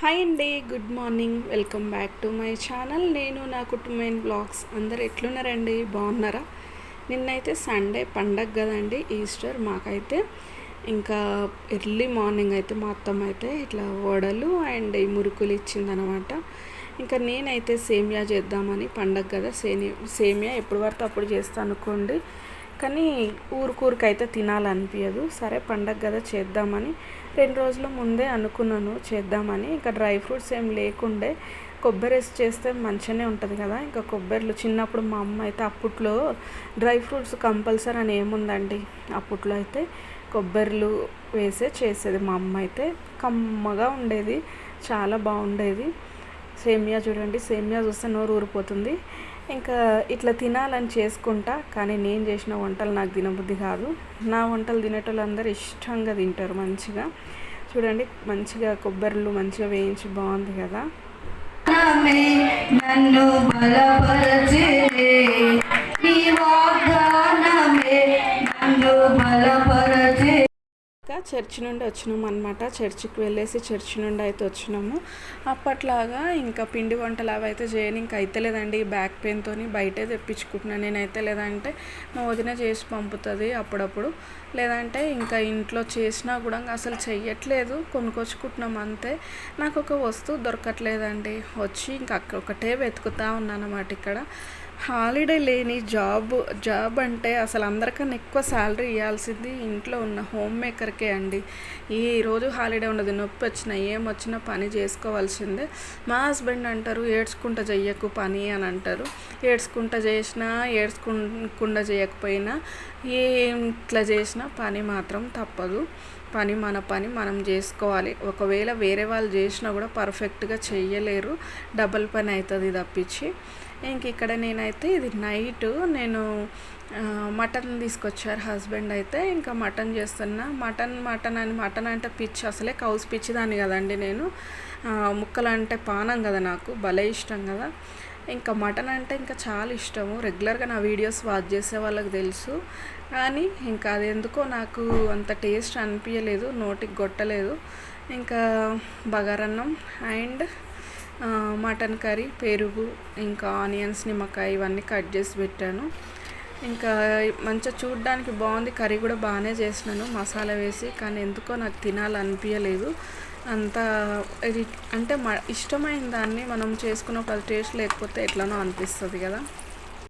Hi అండి good morning welcome back to my channel నేను నా కుటుంబం బ్లాగ్స్ అందరు ఎట్లున్నారండి? బాగున్నారా? నిన్నైతే సండే పండగ కదండి ఈస్టర్ మాకైతే. ఇంకా ఎర్లీ మార్నింగ్ అయితే మా అత్తమ్మ అయితే ఇట్లా వడలు అండ్ ఈ మురుకులు ఇచ్చిందనమాట ఇంకా నేనైతే సేమియా చేద్దామని పండగ కదా సేమి సేమియా ఎప్పుడు పడితే అప్పుడు చేస్తాను అనుకోండి. కానీ ఊరికూరికైతే తినాలనిపించదు సరే పండగ కదా చేద్దామని. రెండు రోజుల ముందే అనుకున్నాను చేద్దామని. ఇంకా డ్రై ఫ్రూట్స్ ఏం లేకుండే కొబ్బరి వేసి చేస్తే మంచిగానే ఉంటుంది కదా. ఇంకా కొబ్బరిలు చిన్నప్పుడు మా అమ్మ అయితే అప్పట్లో డ్రై ఫ్రూట్స్ కంపల్సరీ అని ఏముందండి? అప్పట్లో అయితే కొబ్బరిలు వేసే చేసేది మా అమ్మ అయితే. కమ్మగా ఉండేది చాలా బాగుండేది. సేమియా చూడండి సేమియా చూస్తే నోరు ఊరిపోతుంది. ఇంకా ఇట్లా తినాలని చేసుకుంటా కానీ నేను చేసిన వంటలు నాకు తినబుద్ధి కాదు. నా వంటలు తినేటోళ్ళు అందరూ ఇష్టంగా తింటారు మంచిగా. చూడండి మంచిగా కొబ్బరిలు మంచిగా వేయించి బాగుంది కదా. నన్ను బలపరచే నీ వాగ్దానమే. నన్ను బలపర చర్చి నుండి వచ్చినాము అనమాట చర్చికి వెళ్ళేసి చర్చి నుండి అయితే వచ్చినాము. అప్పట్లాగా ఇంకా పిండి వంటలు అవి అయితే చేయని ఇంకా అయితలేదండి బ్యాక్ పెయిన్తో బయటే తెప్పించుకుంటున్నాను నేనైతే లేదంటే మా వదిన చేసి పంపుతుంది అప్పుడప్పుడు. లేదంటే ఇంకా ఇంట్లో చేసినా కూడా అసలు చెయ్యట్లేదు. కొనుకొచ్చుకుంటున్నాం అంతే. నాకు ఒక వస్తువు దొరకట్లేదండి. వచ్చి ఇంకా ఒకటే వెతుకుతా ఉన్నాను అన్నమాట ఇక్కడ. హాలిడే లేని జాబ్ జాబ్ అంటే అసలు అందరికన్నా ఎక్కువ శాలరీ ఇవ్వాల్సింది ఇంట్లో ఉన్న హోమ్ మేకర్కే అండి. ఈ రోజు హాలిడే ఉండదు నొప్పి వచ్చినా ఏం వచ్చినా పని చేసుకోవాల్సిందే. మా హస్బెండ్ అంటారు ఏడ్చుకుంటా చెయ్యకు పని అని అంటారు. ఏడ్చుకుంటా చేసినా ఏడ్చుకుండా చేయకపోయినా ఇట్లా చేసినా పని మాత్రం తప్పదు. పని మన పని మనం చేసుకోవాలి. ఒకవేళ వేరే వాళ్ళు చేసినా కూడా పర్ఫెక్ట్గా చెయ్యలేరు. డబల్ పని అవుతుంది తప్పించి. ఇంక ఇక్కడ నేనైతే ఇది నైట్ నేను మటన్ తీసుకొచ్చారు హస్బెండ్ అయితే. ఇంకా మటన్ చేస్తున్నా. మటన్ మటన్ అని మటన్ అంటే పిచ్చి అసలే కౌస్ పిచ్చి దాన్ని కదండి నేను. ముక్కలు అంటే పానం కదా నాకు భలే ఇష్టం కదా. ఇంకా మటన్ అంటే ఇంకా చాలా ఇష్టము. రెగ్యులర్గా నా వీడియోస్ వాచ్ చేసే వాళ్ళకి తెలుసు. కానీ ఇంకా అది ఎందుకో నాకు అంత టేస్ట్ అనిపించలేదు నోటికి కొట్టలేదు. ఇంకా బగారన్నం అండ్ మటన్ కర్రీ పెరుగు ఇంకా ఆనియన్స్ నిమ్మకాయ ఇవన్నీ కట్ చేసి పెట్టాను. ఇంకా మంచిగా చూడడానికి బాగుంది. కర్రీ కూడా బాగానే చేసినాను. మసాలా వేసి కానీ ఎందుకో నాకు తినాలనిపించలేదు అంత ఇది అంటే మ ఇష్టమైన దాన్ని మనం చేసుకున్న టేస్ట్ లేకపోతే ఎట్లనో అనిపిస్తుంది కదా.